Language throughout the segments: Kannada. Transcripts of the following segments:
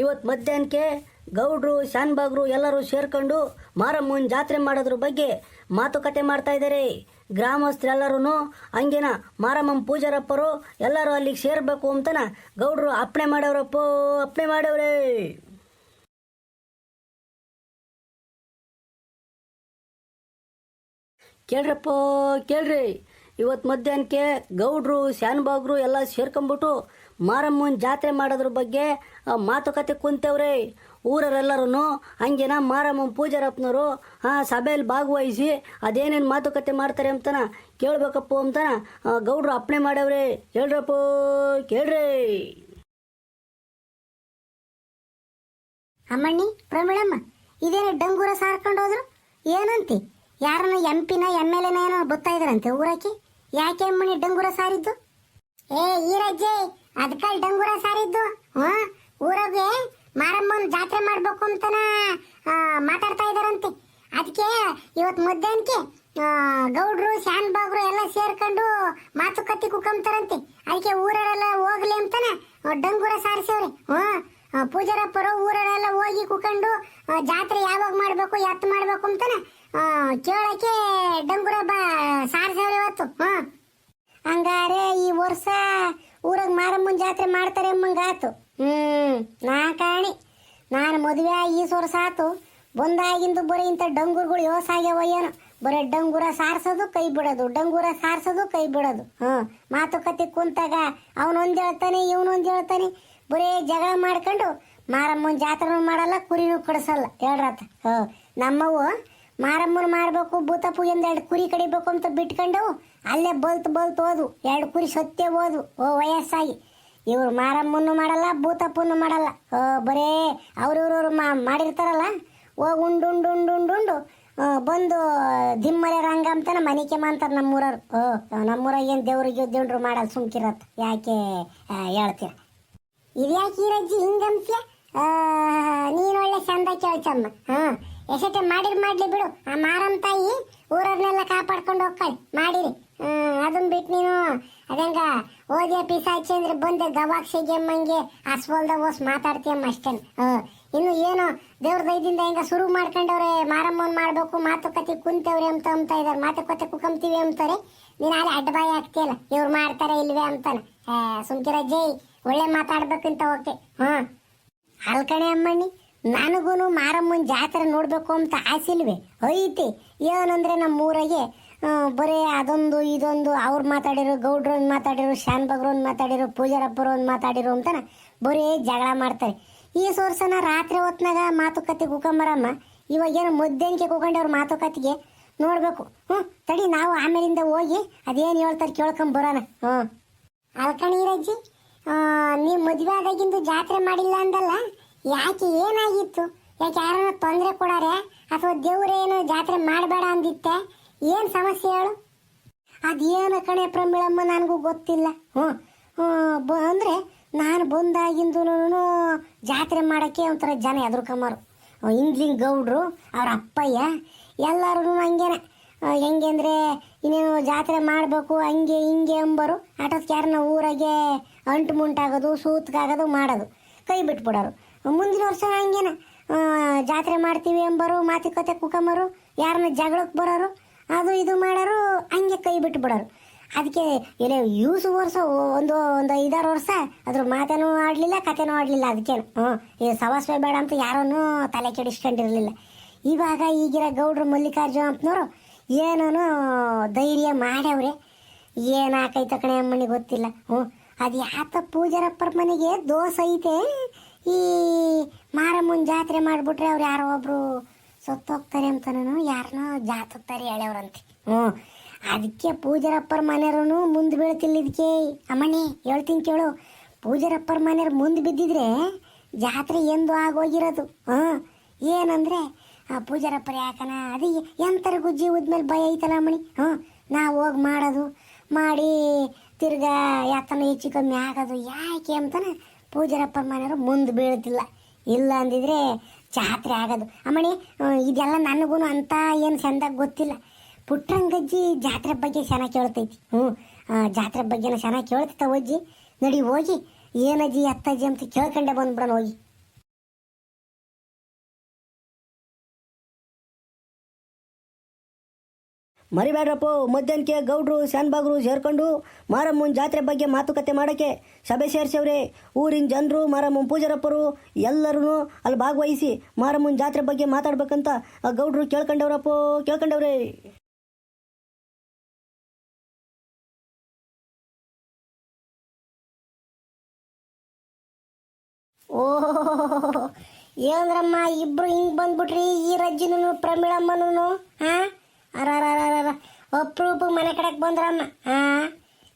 ಇವತ್ತು ಮಧ್ಯಾಹ್ನಕ್ಕೆ ಗೌಡ್ರು, ಶಾನ್ಬಾಗ್ರು ಎಲ್ಲರೂ ಸೇರ್ಕೊಂಡು ಮಾರಮ್ಮನ ಜಾತ್ರೆ ಮಾಡೋದ್ರ ಬಗ್ಗೆ ಮಾತುಕತೆ ಮಾಡ್ತಾ ಇದ್ದಾರೆ. ಗ್ರಾಮಸ್ಥರೆಲ್ಲರೂ ಹಂಗೇನ ಮಾರಮ್ಮನ ಪೂಜಾರಪ್ಪರು ಎಲ್ಲರೂ ಅಲ್ಲಿಗೆ ಸೇರಬೇಕು ಅಂತನ ಗೌಡ್ರು ಅಪ್ಪಣೆ ಮಾಡವ್ರಪ್ಪ, ಅಪ್ಪಣೆ ಮಾಡವ್ರೆ. ಕೇಳ್ರಪ್ಪ, ಕೇಳ್ರಿ. ಇವತ್ತು ಮಧ್ಯಾಹ್ನಕ್ಕೆ ಗೌಡ್ರು, ಶಾನ್ಬಾಗ್ರು ಎಲ್ಲ ಸೇರ್ಕೊಂಬಿಟ್ಟು ಮಾರಮ್ಮನ ಜಾತ್ರೆ ಮಾಡೋದ್ರ ಬಗ್ಗೆ ಮಾತುಕತೆ ಕುಂತೇವ್ರಿ. ಊರರೆಲ್ಲರೂ ಹಂಗೆನ ಮಾರಮ್ಮನ ಪೂಜಾರಪ್ಪನವರು, ಆ, ಸಭೆಯಲ್ಲಿ ಭಾಗವಹಿಸಿ ಅದೇನೇನು ಮಾತುಕತೆ ಮಾಡ್ತಾರೆ ಅಂತನ ಕೇಳ್ಬೇಕಪ್ಪ ಅಂತನ ಗೌಡ್ರು ಅಪ್ಪಣೆ ಮಾಡವ್ರೆ ಹೇಳ್ರಪ್ಪ, ಕೇಳ್ರಿ. ಅಮ್ಮಣ್ಣಿ ಪ್ರಮೀಳಮ್ಮ ಇದೇನು ಡಂಗೂರ ಸಾರ್ಕೊಂಡು ಹೋದ್ರು? ಏನಂತಿ? ಯಾರನ್ನ ಎಂ ಪಿನ ಎಂ ಎಲ್ ಎನ ಏನೋ ಬರ್ತಾ ಊರಕ್ಕೆ? ಯಾಕೆ ಅಮ್ಮಣ್ಣಿ ಡಂಗೂರ ಸಾರಿದ್ದು? ಏ ಈರಜ್ಜೆ ಅದಕ್ಕಲ್ಲಿ ಡಂಗೂರ ಸಾರಿದ್ದು ಹಾ ಊರಾಗೆ ಮಾರಮ್ಮನ ಜಾತ್ರೆ ಮಾಡ್ಬೇಕು ಅಂತನ ಮಾತಾಡ್ತಾ ಇದಾರಂತೆ. ಅದಕ್ಕೆ ಇವತ್ತು ಮಧ್ಯಾಹ್ನಕ್ಕೆ ಗೌಡ್ರು ಶಾನ್ ಬಾಗ್ರು ಎಲ್ಲ ಸೇರ್ಕೊಂಡು ಮಾತುಕತೆ ಕುಕ್ಕಂತಾರಂತೆ ಅದಕ್ಕೆ ಊರರೆಲ್ಲ ಹೋಗ್ಲಿ ಅಂತಾನೆ ಡಂಗೂರ ಸಾರಿಸವ್ರೆ ಹಾ ಆ, ಪೂಜಾರಪ್ಪರು ಊರರೆಲ್ಲ ಹೋಗಿ ಕುಕೊಂಡು ಜಾತ್ರೆ ಯಾವಾಗ ಮಾಡ್ಬೇಕು ಎತ್ ಮಾಡ್ಬೇಕು ಅಂತಾನೆ ಕೇಳಕ್ಕೆ ಡಂಗೂರ ಬಾ ಸಾರಿಸವ್ರೆ ಇವತ್ತು ಹಾ ಹಂಗಾರೆ ಈ ವರ್ಷ ಊರಾಗ ಮಾರಮ್ಮನ ಜಾತ್ರೆ ಮಾಡ್ತಾರೆ ಆತು. ಹ್ಮ್, ನಾ ಕಾಣಿ. ನಾನು ಮದುವೆ ಆಗಿ ಈ ವರ್ಷ ಬಂದಾಗಿಂದು ಬರೀ ಇಂಥ ಡಂಗೂರ್ಗಳು ಯೋಸ ಆಗ್ಯಾವ ಏನೋ. ಬರೀ ಡಂಗೂರ ಸಾರ್ಸೋದು, ಕೈ ಬಿಡೋದು. ಡಂಗೂರ ಸಾರ್ಸೋದು, ಕೈ ಬಿಡೋದು. ಹ್ಮ್, ಮಾತುಕತೆ ಕುಂತಾಗ ಅವನೊಂದು ಹೇಳ್ತಾನೆ ಇವನೊಂದು ಹೇಳ್ತಾನೆ. ಬರೀ ಜಗಳ ಮಾಡ್ಕೊಂಡು ಮಾರಮ್ಮನ ಜಾತ್ರೆನೂ ಮಾಡಲ್ಲ, ಕುರಿನೂ ಕಡಿಸಲ್ಲ. ಹೇಳ್ರತ್ತ ಹ ನಮ್ಮವು ಮಾರಮ್ಮನ ಮಾಡ್ಬೇಕು ಭೂತಪ್ಪು ಪೂಜೆಂದ ಎರಡು ಕುರಿ ಕಡಿಬೇಕು ಅಂತ ಬಿಟ್ಕೊಂಡವು. ಅಲ್ಲೇ ಬಲ್ತು ಬಲ್ತು ಹೋದ್ವು ಎರಡು ಕುರಿ ಸತ್ತೇ ಓದು, ಓ ವಯಸ್ಸಾಗಿ. ಇವ್ರು ಮಾರಮ್ಮನ್ನು ಮಾಡಲ್ಲ, ಭೂತಪ್ಪನ್ನು ಮಾಡಲ್ಲ. ಓ, ಬರೇ ಅವ್ರವ್ರವ್ರು ಮಾಡಿರ್ತಾರಲ್ಲ ಹೋಗಿ ಉಂಡು ಉಂಡು ಉಂಡು ಉಂಡು ಉಂಡು ಬಂದು ದಿಮ್ಮಲೆ ರಂಗ ಅಂತಾನೆ ಮನಿಕೆ ಮಾಡ್ತಾರೆ ನಮ್ಮೂರವ್ರು. ಓ, ನಮ್ಮೂರಾಗ ಏನು ದೇವ್ರಿಗೆ ದೇವ್ರು ಮಾಡಲ್ಲ ಸುಮ್ಕಿರತ್. ಯಾಕೆ ಹೇಳ್ತೀರ? ಇದ್ಯಾಕೆ ಈರಜ್ಜಿ ಹಿಂಗಂತ್ಯ ನೀನು ಒಳ್ಳೆ ಚಂದ ಕೇಳ್ತಮ್ಮ. ಹಾ ಎಷ್ಟೇ ಮಾಡಿರ್ ಮಾಡಲಿ ಬಿಡು. ಆ ಮಾರಮ್ಮ ತಾಯಿ ಊರವ್ರನ್ನೆಲ್ಲ ಕಾಪಾಡ್ಕೊಂಡು ಹೋಗ್ಕೊಳ್ಳಿ ಮಾಡಿರಿ. ಹ್ಮ್, ಅದನ್ ಬಿಟ್ಟು ನೀನು. ಅದಂಗ ಓದಿಯ ಪಿಸಾಚಿ ಅಂದ್ರೆ ಬಂದೆ ಗವಾಕ್ಷಿ ಗೆಮ್ಮಂಗೆ ಅಸ್ವಲ್ದ ಓಸ್ ಮಾತಾಡ್ತೀಯಮ್ಮ ಅಷ್ಟೇ ಹ್ಮ್, ಇನ್ನು ಏನು ದೇವ್ರ ದಯದಿಂದ ಹೆಂಗ ಶುರು ಮಾಡ್ಕೊಂಡವ್ರೆ, ಮಾರಮ್ಮನ್ ಮಾಡ್ಬೇಕು ಮಾತುಕತೆ ಕುಂತವ್ರೆ ಅಂತ ಅಂತ ಇದಾರೆ. ಮಾತುಕತೆ ಕುಕಂತೀವಿ ಅಂತಾರೆ ನೀನು ಅಲ್ಲಿ ಅಡ್ಡಬಾಯಿ ಆಗ್ತೀಯಲ್ಲ, ಇವ್ರು ಮಾಡ್ತಾರೆ ಇಲ್ವೇ ಅಂತಾನೆ. ಸುಮ್ಕಿರ ಜೈ, ಒಳ್ಳೆ ಮಾತಾಡ್ಬೇಕಂತ ಓಕೆ. ಹ್ಮ್. ಅಲ್ಕಣೆ ಅಮ್ಮಣ್ಣಿ, ನನಗೂನು ಮಾರಮ್ಮನ ಜಾತ್ರೆ ನೋಡಬೇಕು ಅಂತ ಆಸಿಲ್ವೇ ಐತಿ ಏನಂದ್ರೆ ನಮ್ಮ ಊರಾಗೆ ಬರೀ ಅದೊಂದು, ಇದೊಂದು, ಅವ್ರು ಮಾತಾಡಿರೋ ಗೌಡ್ರು ಒಂದು ಮಾತಾಡಿರೋ ಒಂದು ಮಾತಾಡಿರೋ ಪೂಜಾರಪ್ಪರು ಒಂದು ಮಾತಾಡಿರೋ ಅಂತಾನ ಬರೀ ಜಗಳ ಮಾಡ್ತಾರೆ. ಈ ಸೋರ್ಸನ ರಾತ್ರಿ ಹೊತ್ನಾಗ ಮಾತುಕತೆ ಕೂಕೊಂಬರಮ್ಮ ಇವಾಗೇನು ಮಧ್ಯಾಹ್ನಕ್ಕೆ ಕುಕೊಂಡವ್ರ ಮಾತುಕತೆಗೆ? ನೋಡಬೇಕು. ಹ್ಞೂ ತಡಿ ನಾವು ಆಮೇಲಿಂದ ಹೋಗಿ ಅದೇನು ಹೇಳ್ತಾರೆ ಕೇಳ್ಕೊಂಡ್ ಬರೋಣ. ಹ್ಞೂ ಅಲ್ಕಣೀರಜ್ಜಿ ನೀವು ಮದುವೆ ಆದಾಗಿಂದು ಜಾತ್ರೆ ಮಾಡಿಲ್ಲ ಅಂದಲ್ಲ? ಯಾಕೆ ಏನಾಗಿತ್ತು? ಯಾಕೆ ಯಾರನ್ನ ತೊಂದರೆ ಕೊಡಾರೆ? ಅಥವಾ ದೇವ್ರೇನು ಜಾತ್ರೆ ಮಾಡಬೇಡ ಅಂದಿತ್ತೆ? ಏನು ಸಮಸ್ಯೆ ಹೇಳು? ಅದೇನು ಕಣೆ ಪ್ರಮಿಳಮ್ಮ, ನನಗೂ ಗೊತ್ತಿಲ್ಲ. ಹ್ಞೂ ಬ, ಅಂದರೆ ನಾನು ಬಂದಾಗಿಂದೂ ಜಾತ್ರೆ ಮಾಡೋಕ್ಕೆ ಒಂಥರ ಜನ ಎದುರ್ಕೊಂಬರು ಇಂಗ್ಲಿಂಗ್ ಗೌಡ್ರು, ಅವ್ರ ಅಪ್ಪಯ್ಯ ಎಲ್ಲರೂ ಹಂಗೇನೆ. ಹೆಂಗೆ ಅಂದರೆ ಇನ್ನೇನು ಜಾತ್ರೆ ಮಾಡಬೇಕು, ಹಂಗೆ ಹಿಂಗೆ ಅಂಬರು ಆಟೋದಕ್ಕೆ ಯಾರನ್ನ ಊರಾಗೆ ಅಂಟು ಮುಂಟಾಗೋದು, ಸೂತ್ಕಾಗೋದು ಮಾಡೋದು, ಕೈ ಬಿಟ್ಬಿಡೋರು. ಮುಂದಿನ ವರ್ಷ ಹಂಗೇನ. ಜಾತ್ರೆ ಮಾಡ್ತೀವಿ ಎಂಬರು ಮಾತುಕತೆ ಕುಕಂಬರು ಯಾರನ್ನ ಜಗಳಕ್ಕೆ ಬರೋರು ಅದು ಇದು ಮಾಡೋರು ಹಂಗೆ ಕೈ ಬಿಟ್ಟು ಬಿಡೋರು. ಅದಕ್ಕೆ ಏನೇ ಯೂಸ್ ವರ್ಷ ಒಂದು ಒಂದು ಐದಾರು ವರ್ಷ ಅದ್ರ ಮಾತೇನೂ ಆಡಲಿಲ್ಲ ಕತೆನೂ ಆಡಲಿಲ್ಲ ಅದಕ್ಕೇನು. ಹ್ಞೂ ಈ ಸವಾಸ್ವೆ ಬೇಡ ಅಂತ ಯಾರನ್ನೂ ತಲೆ ಕೆಡಿಸ್ಕೊಂಡಿರಲಿಲ್ಲ. ಇವಾಗ ಈಗಿರೋ ಗೌಡ್ರು ಮಲ್ಲಿಕಾರ್ಜುನ ಅಂತನವರು ಏನೋ ಧೈರ್ಯ ಮಾಡ್ಯವ್ರೆ. ಏನು ಹಾಕೈತ ಕಣೆ ಅಮ್ಮನಿಗೆ ಗೊತ್ತಿಲ್ಲ. ಹ್ಞೂ, ಅದು ಯಾತ ಪೂಜಾರಪ್ಪರ ಮನೆಗೆ ದೋಸೆ ಐತೆ. ಈ ಮಾರಮ್ಮನ ಜಾತ್ರೆ ಮಾಡಿಬಿಟ್ರೆ ಅವ್ರು ಯಾರೋ ಒಬ್ರು ಸತ್ತೋಗ್ತಾರೆ ಅಂತಾನು ಯಾರನ್ನೋ ಜಾತೋಗ್ತಾರೆ ಎಳೆಯವ್ರಂತೆ ಹ್ಞೂ. ಅದಕ್ಕೆ ಪೂಜಾರಪ್ಪರ ಮನೆಯವ್ರೂ ಮುಂದೆ ಬೀಳ್ತಿಲ್ಲ ಇದಕ್ಕೆ. ಅಮ್ಮಣ್ಣಿ, ಹೇಳ್ತೀನಿ ಕೇಳು. ಪೂಜಾರಪ್ಪರ ಮನೆಯವ್ರು ಮುಂದೆ ಬಿದ್ದಿದ್ರೆ ಜಾತ್ರೆ ಎಂದು ಆಗೋಗಿರೋದು. ಹಾಂ ಏನಂದರೆ, ಆ ಪೂಜಾರಪ್ಪರ ಯಾಕನ, ಅದು ಎಂಥರ ಗುಜ್ಜಿ ಮೇಲೆ ಭಯ ಐತಲ್ಲ ಅಮ್ಮಣಿ. ಹ್ಞೂ. ನಾವು ಹೋಗಿ ಮಾಡೋದು, ಮಾಡಿ ತಿರ್ಗಾ ಯಾತನ ಹೆಚ್ಚು ಕಮ್ಮಿ ಆಗೋದು ಯಾಕೆ ಅಂತಾನೆ ಪೂಜಾರಪ್ಪರ ಮನೆಯವರು ಮುಂದೆ ಬೀಳ್ತಿಲ್ಲ. ಇಲ್ಲ ಅಂದಿದ್ರೆ ಜಾತ್ರೆ ಆಗೋದು. ಅಮ್ಮಣಿ ಇದೆಲ್ಲ ನನಗೂ ಅಂತ ಏನು ಚಂದಾಗಿ ಗೊತ್ತಿಲ್ಲ. ಪುಟ್ಟರಂಗಜ್ಜಿ ಜಾತ್ರೆ ಬಗ್ಗೆ ಚೆನ್ನಾಗಿ ಕೇಳ್ತೈತಿ. ಹ್ಞೂ ಜಾತ್ರೆ ಬಗ್ಗೆನೂ ಚೆನ್ನಾಗಿ ಕೇಳ್ತೈತ ಅಜ್ಜಿ ನಡಿ ಹೋಗಿ ಏನಜ್ಜಿ ಅತ್ತಜ್ಜಿ ಅಂತ ಕೇಳ್ಕೊಂಡೆ ಬಂದ್ಬಿಡೋಣ ಹೋಗಿ. ಮರಿಬೇಡ್ರಪ್ಪ, ಮಧ್ಯಾಹ್ನಕ್ಕೆ ಗೌಡ್ರು, ಶಾನ್ಬಾಗ್ರು ಸೇರ್ಕೊಂಡು ಮಾರಮ್ಮನ ಜಾತ್ರೆ ಬಗ್ಗೆ ಮಾತುಕತೆ ಮಾಡೋಕ್ಕೆ ಸಭೆ ಸೇರಿಸವ್ರೆ. ಊರಿನ ಜನರು, ಮಾರಮ್ಮನ ಪೂಜಾರಪ್ಪರು ಎಲ್ಲರೂ ಅಲ್ಲಿ ಭಾಗವಹಿಸಿ ಮಾರಮ್ಮನ ಜಾತ್ರೆ ಬಗ್ಗೆ ಮಾತಾಡ್ಬೇಕಂತ ಆ ಗೌಡ್ರು ಕೇಳ್ಕೊಂಡವ್ರಪ್ಪ, ಕೇಳ್ಕೊಂಡವ್ರೆ. ಓಹೋ ಏನಂದ್ರಮ್ಮ, ಇಬ್ರು ಹಿಂಗ್ ಬಂದ್ಬಿಟ್ರಿ, ಈ ರಜ್ಜಿನೂ ಪ್ರಮೀಳಮ್ಮನೂ ಹಾ ಅರ ಅಪ್ರೂಪ ಮನೆ ಕಡೆಗೆ ಬಂದ್ರಮ್ಮ. ಹಾ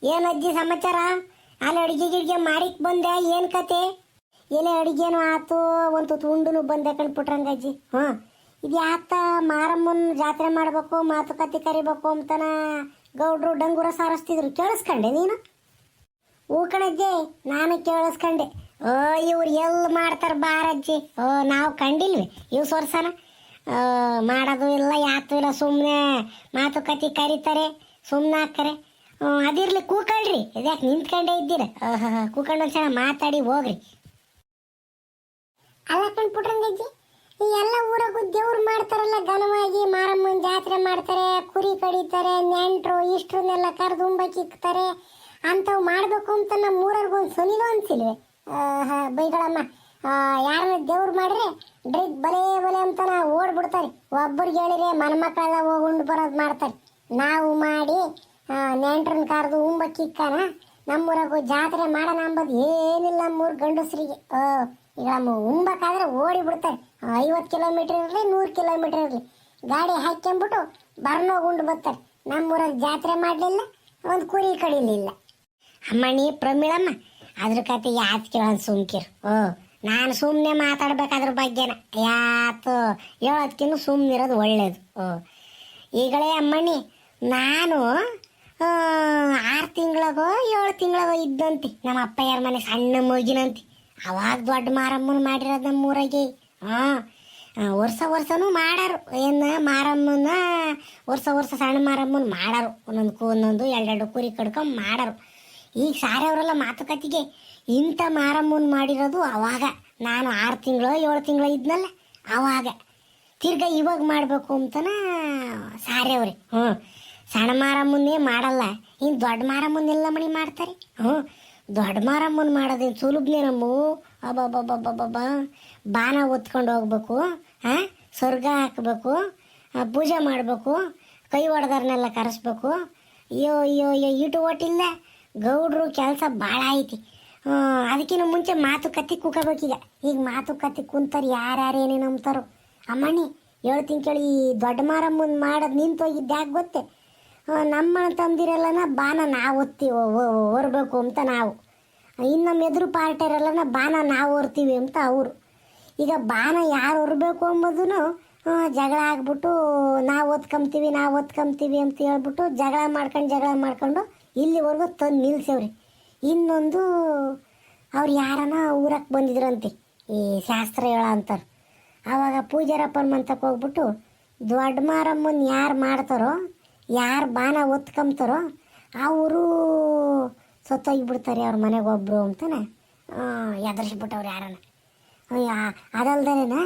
ಏನ್ ಅಜ್ಜಿ ಸಮಾಚಾರ? ಅಲ್ಲಿ ಅಡಿಗೆ ಗಿಡ್ಗೆ ಮಾಡಿಕ್ ಬಂದೆ, ಏನು ಕತೆ? ಎಲೆ ಅಡುಗೆನೂ ಆತು, ಒಂದು ತುಂಡುನು ಬಂದೆ ಕಣ್ಬಿಟ್ರಂಗ ಅಜ್ಜಿ. ಹಾ ಇದು ಯಾತ ಮಾರಮ್ಮನ ಜಾತ್ರೆ ಮಾಡ್ಬೇಕು, ಮಾತುಕತೆ ಕರಿಬೇಕು ಅಂತನ ಗೌಡ್ರು ಡಂಗೂರ ಸಾರಿಸ್ತಿದ್ರು. ಕೇಳಿಸ್ಕಂಡೆ ನೀನು? ಹೂ ಕಣಜ್ಜಿ ನಾನು ಕೇಳಿಸ್ಕಂಡೆ. ಓ, ಇವ್ರು ಎಲ್ಲಿ ಮಾಡ್ತಾರ ಬಾರಜ್ಜಿ ಓ, ನಾವು ಕಂಡಿಲ್ವಿ. ಇವ್ ಸೊರ್ಸನ? ಮಾಡೋದು ಇಲ್ಲ, ಯಾತು ಇಲ್ಲ ಸುಮ್ಮನೆ ಮಾತುಕತೆ ಕರೀತಾರೆ ಸುಮ್ಮನೆ ಹಾಕ್ತಾರೆ ಅದಿರಲಿ ಕೂಕಳ್ರಿ, ಇದ್ಯಾಕೆ ನಿಂತ್ಕೊಂಡೇ ಇದ್ದೀರ? ಕೂಕೊಂಡು ಒಂದ್ಸಲ ಮಾತಾಡಿ ಹೋಗ್ರಿ. ಅಲ್ಲ ಕಣ್ಪುಟ್ರಂಗಜ್ಜಿ ಈ ಎಲ್ಲ ಊರಾಗೂ ದೇವ್ರು ಮಾಡ್ತಾರಲ್ಲ, ಘನವಾಗಿ ಮಾರಮ್ಮನ ಜಾತ್ರೆ ಮಾಡ್ತಾರೆ, ಕುರಿ ಕಡಿತಾರೆ, ನೆಂಟರು ಇಷ್ಟ್ರನ್ನೆಲ್ಲ ಕರೆದು ಉಂಬಕ್ಕಿಕ್ತಾರೆ ಅಂಥವು ಮಾಡಬೇಕು ಅಂತ ನಮ್ಮ ಊರಗೂ ಒಂದು ಸುನಿಲು ಅನ್ಸಿಲ್ವೆ? ಬೈಗಳಮ್ಮ ಯಾರನ್ನ ದೇವ್ರು ಮಾಡ್ರಿ ಡ್ರಿಗ್ ಬಲೆ ಬಲೆ ಅಂತಾನ ಓಡ್ಬಿಡ್ತಾರೆ. ಒಬ್ಬರಿಗೆ ಹೇಳಿದ್ರೆ ಮನ ಮಕ್ಕಳೆಲ್ಲ ಹೋಗಿ ಉಂಡು ಬರೋದು ಮಾಡ್ತಾರೆ. ನಾವು ಮಾಡಿ ನೆಂಟ್ರನ್ನ ಕರೆದು ಉಂಬಕ್ಕಿಕ್ಕಾನ ನಮ್ಮೂರಾಗ ಜಾತ್ರೆ ಮಾಡೋಣ ಅಂಬೋದು ಏನಿಲ್ಲ ನಮ್ಮೂರು ಗಂಡಸರಿಗೆ. ಈಗ ನಮ್ಮ ಉಂಬಕ್ಕಾದ್ರೆ ಓಡಿ ಬಿಡ್ತಾರೆ ಐವತ್ತು ಕಿಲೋಮೀಟರ್ ಇರಲಿ, ನೂರು ಕಿಲೋಮೀಟರ್ ಇರಲಿ. ಗಾಡಿ ಹಾಕ್ಕೊಂಬಿಟ್ಟು ಬರ್ನೋಗಿ ಉಂಡು ಬರ್ತಾರೆ ನಮ್ಮೂರಾಗ ಜಾತ್ರೆ ಮಾಡಲಿಲ್ಲ, ಒಂದು ಕುರಿ ಕಡಿಲಿಲ್ಲ. ಅಮ್ಮಣಿ ಪ್ರಮೀಳಮ್ಮ, ಅದ್ರ ಕತೆ ಯಾತ್ ಕೇಳೋದು ಸುಮ್ಕಿರು. ಓ ನಾನು ಸುಮ್ಮನೆ ಮಾತಾಡ್ಬೇಕಾದ್ರ ಬಗ್ಗೆನ. ಯಾತು ಹೇಳೋದ್ಕಿನ್ನು ಸುಮ್ಮನಿರೋದು ಒಳ್ಳೇದು. ಈಗಳೇ ಅಮ್ಮಣ್ಣಿ, ನಾನು ಆರು ತಿಂಗಳಗೋ, ಏಳು ತಿಂಗಳಗೋ ಇದ್ದಂತಿ. ನಮ್ಮ ಯಾರ ಮನೆ ಸಣ್ಣ ಮಗಿನಂತಿ ಅವಾಗ ದೊಡ್ಡ ಮಾರಮ್ಮನ ಮಾಡಿರೋದು ನಮ್ಮ ಊರಾಗೆ. ಹಾಂ ವರ್ಷ ವರ್ಷನೂ ಮಾಡಾರು. ಏನು ಮಾರಮ್ಮನ ವರ್ಷ ವರ್ಷ ಸಣ್ಣ ಮಾರಮ್ಮನ ಮಾಡಾರು. ಒಂದೊಂದು ಒಂದೊಂದು, ಎರಡೆರಡು ಕುರಿ ಕಡ್ಕೊಂಡು ಮಾಡಾರು. ಈಗ ಸಾರವರೆಲ್ಲ ಮಾತುಕತೆಗೆ ಇಂಥ ಮಾರಮ್ಮನ ಮಾಡಿರೋದು ಅವಾಗ. ನಾನು ಆರು ತಿಂಗಳು ಏಳು ತಿಂಗಳು ಇದ್ನಲ್ಲ, ಅವಾಗ. ತಿರ್ಗ ಇವಾಗ ಮಾಡಬೇಕು ಅಂತನ ಸಾರವ್ರಿ ಹ್ಞೂ. ಸಣ್ಣ ಮಾರಮ್ಮನ್ನೇ ಮಾಡಲ್ಲ ಇನ್ನು ದೊಡ್ಡ ಮಾರಮ್ಮನ್ನೆಲ್ಲ ಮಣಿ ಮಾಡ್ತಾರೆ. ಹ್ಞೂ. ದೊಡ್ಡ ಮಾರಮ್ಮನ ಮಾಡೋದೇನು ಸುಲಭನೇ ನಮ್ಮ? ಅಬ್ಬಬ್ಬಬ್ಬಬ್ಬಬ್ಬ. ಬಾನ ಒತ್ಕೊಂಡು ಹೋಗ್ಬೇಕು ಹಾಂ ಸ್ವರ್ಗ ಹಾಕಬೇಕು ಪೂಜೆ ಮಾಡಬೇಕು, ಕೈ ಹೊಡೆದವ್ರನ್ನೆಲ್ಲ ಕರೆಸ್ಬೇಕು. ಅಯ್ಯೋ ಅಯ್ಯೋ ಅಯ್ಯೋ, ಇಟು ಒಟ್ಟಿಲ್ಲ ಗೌಡ್ರು ಕೆಲಸ ಭಾಳ ಐತಿ. ಅದಕ್ಕಿಂತ ಮುಂಚೆ ಮಾತುಕತೆ ಕೂಕಬೇಕೀಗ ಈಗ. ಮಾತುಕತೆ ಕುಂತಾರೆ ಯಾರ್ಯಾರು ಏನೇನು ನಂಬ್ತಾರೋ ಅಮ್ಮಣಿ ಹೇಳ್ತೀನಿ ಕೇಳಿ ಈ ದೊಡ್ಡ ಮಾರಮ್ಮನ ಮಾಡೋದು ನಿಂತೋಗಿದ್ದು ಯಾಕೆ ಗೊತ್ತೆ? ನಮ್ಮ ತಂದಿರಲ್ಲನ ಬಾನ ನಾವು ಓದ್ತೀವಿ ಹೊರಬೇಕು ಅಂತ ನಾವು. ಇನ್ನು ನಮ್ಮ ಎದುರು ಪಾರ್ಟಿಯರಲ್ಲನ ಬಾನ ನಾವು ಹೊರ್ತೀವಿ ಅಂತ ಅವರು. ಈಗ ಬಾನ ಯಾರು ಹೊರಬೇಕು ಅಂಬೋದನ್ನು ಜಗಳ ಆಗ್ಬಿಟ್ಟು ನಾವು ಓದ್ಕೊಂತೀವಿ ನಾವು ಓದ್ಕೊಂತೀವಿ ಅಂತ ಹೇಳ್ಬಿಟ್ಟು ಜಗಳ ಮಾಡ್ಕೊಂಡು ಜಗಳ ಮಾಡ್ಕೊಂಡು ಇಲ್ಲಿವರೆಗೂ ತಂದು ನಿಲ್ಸವ್ರಿ. ಇನ್ನೊಂದು ಅವ್ರು ಯಾರನ ಊರಕ್ಕೆ ಬಂದಿದ್ರಂತೆ. ಈ ಶಾಸ್ತ್ರ ಹೇಳ ಅಂತಾರೆ. ಆವಾಗ ಪೂಜಾರಪ್ಪನ ಮಂತಕ್ಕೆ ಹೋಗ್ಬಿಟ್ಟು ದೊಡ್ಡ ಮಾರಮ್ಮನ ಯಾರು ಮಾಡ್ತಾರೋ, ಯಾರು ಬಾನ ಒತ್ಕೊಂಬ್ತಾರೋ ಅವರು ಸತ್ತೋಗಿಬಿಡ್ತಾರೆ ಅವ್ರ ಮನೆಗೆ ಒಬ್ಬರು ಅಂತಾನೆ ಎದುರಿಸ್ಬಿಟ್ಟವ್ರು ಯಾರನ್ನ ಅದಲ್ದೇನ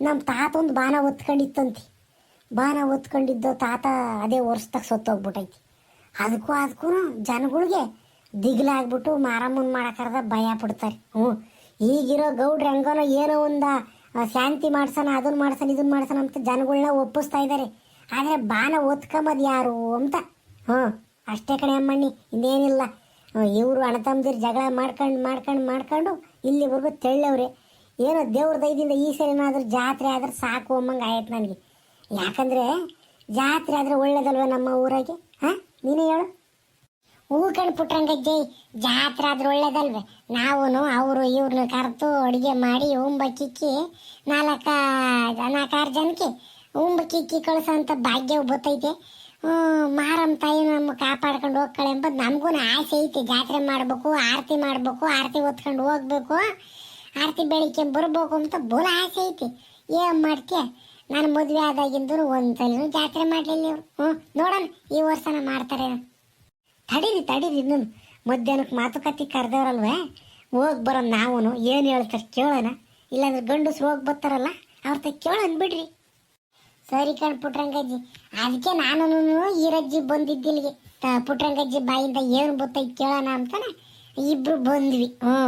ನಮ್ಮ ತಾತ ಒಂದು ಬಾನ ಒತ್ಕೊಂಡಿತ್ತಂತೆ ಬಾನ ಒತ್ಕೊಂಡಿದ್ದು ತಾತ ಅದೇ ವರ್ಷದಾಗ ಸತ್ತೋಗ್ಬಿಟ್ಟೈತಿ. ಅದಕ್ಕೂ ಅದಕ್ಕೂ ಜನಗಳಿಗೆ ದಿಗ್ಲಾಗ್ಬಿಟ್ಟು ಮಾರಮ್ಮನ ಮಾಡೋಕ್ಕಾರ್ದ ಭಯ ಪಡ್ತಾರೆ. ಹ್ಞೂ. ಈಗಿರೋ ಗೌಡ್ರು ಹೆಂಗನೋ ಏನೋ ಒಂದು ಶಾಂತಿ ಮಾಡ್ಸೋಣ ಅದನ್ನ ಮಾಡ್ಸೋಣ ಇದನ್ನ ಮಾಡ್ಸೋಣ ಅಂತ ಜನಗಳನ್ನ ಒಪ್ಪಿಸ್ತಾ ಇದ್ದಾರೆ ಆದರೆ ಬಾನ ಒತ್ಕೊಂಬದು ಯಾರು ಅಂತ. ಹ್ಞೂ. ಅಷ್ಟೇ ಕಡೆ ಅಮ್ಮಣ್ಣಿ, ಇನ್ನೇನಿಲ್ಲ. ಇವರು ಅಣ್ಣತಮ್ಮದಿರು ಜಗಳ ಮಾಡ್ಕೊಂಡು ಮಾಡ್ಕೊಂಡು ಮಾಡ್ಕೊಂಡು ಇಲ್ಲಿವರೆಗೂ ತೆಳ್ಳವ್ರೆ. ಏನೋ ದೇವ್ರ ದಯದಿಂದ ಈ ಸರಿ ಏನಾದ್ರೂ ಜಾತ್ರೆ ಆದ್ರೆ ಸಾಕು ಅಮ್ಮಂಗೆ ಆಯ್ತು ನನಗೆ. ಯಾಕಂದರೆ ಜಾತ್ರೆ ಆದರೆ ಒಳ್ಳೇದಲ್ವ ನಮ್ಮ ಊರಾಗೆ? ಹಾಂ? ನೀನೇ ಹೇಳು. ಹೂ ಕಣ್ಪುಟ್ರಂಗಜ್ಜಿ ಜಾತ್ರೆ ಆದ್ರೆ ಒಳ್ಳೇದಲ್ವೇ? ನಾವು ಅವರು ಇವ್ರನ್ನ ಕರೆದು ಅಡುಗೆ ಮಾಡಿ ಉಂಬಕ್ಕಿಕ್ಕಿ ನಾಲ್ಕ ನಾಲ್ಕಾರು ಜನಕ್ಕೆ ಉಂಬಕ್ಕಿಕ್ಕಿ ಕಳ್ಸೋ ಅಂತ ಭಾಗ್ಯವು ಬತ್ತೈತೆ ಮಾರಮ್ಮ ತಾಯಿ ನಮ್ಮ ಕಾಪಾಡ್ಕೊಂಡು ಹೋಗ್ಕಳೆ ಎಂಬುದು ನಮಗೂ ಆಸೆ ಐತಿ. ಜಾತ್ರೆ ಮಾಡಬೇಕು, ಆರತಿ ಮಾಡಬೇಕು, ಆರತಿ ಹೊತ್ಕೊಂಡು ಹೋಗ್ಬೇಕು, ಆರತಿ ಬೆಳಿಗ್ಗೆ ಬರ್ಬೇಕು ಅಂತ ಬೋಲ ಆಸೆ ಐತಿ. ಏನು ಮಾಡ್ತೀಯ? ನಾನು ಮದುವೆ ಆದಾಗಿಂದೂ ಒಂದ್ಸಲಿನೂ ಜಾತ್ರೆ ಮಾಡಲಿಲ್ಲ ಇವ್ರು. ಹ್ಞೂ, ನೋಡೋಣ, ಈ ವರ್ಷನ ಮಾಡ್ತಾರೆ. ತಡೀರಿ ತಡೀರಿ ಇನ್ನೂ ಮಧ್ಯಾಹ್ನಕ್ಕೆ ಮಾತುಕತೆ ಕರೆದವ್ರಲ್ವೇ? ಹೋಗಿ ಬರೋಣ ನಾವು ಏನು ಹೇಳ್ತಾರೆ ಕೇಳೋಣ. ಇಲ್ಲಾಂದ್ರೆ ಗಂಡಸ್ರು ಹೋಗಿ ಬರ್ತಾರಲ್ಲ, ಅವ್ರ ತ ಕೇಳೋಣ ಬಿಡ್ರಿ. ಸರಿ ಕಣ್ ಪುಟ್ರಂಗಜ್ಜಿ. ಅದಕ್ಕೆ ನಾನು ಈರಜ್ಜಿ ಬಂದಿದ್ದಿಲ್ಲಿಗೆ ಪುಟ್ರಂಗಜ್ಜಿ ಬಾಯಿಂದ ಏನು ಬರ್ತೈತೆ ಕೇಳೋಣ ಅಂತಾನೆ ಇಬ್ರು ಬಂದ್ವಿ. ಹ್ಞೂ.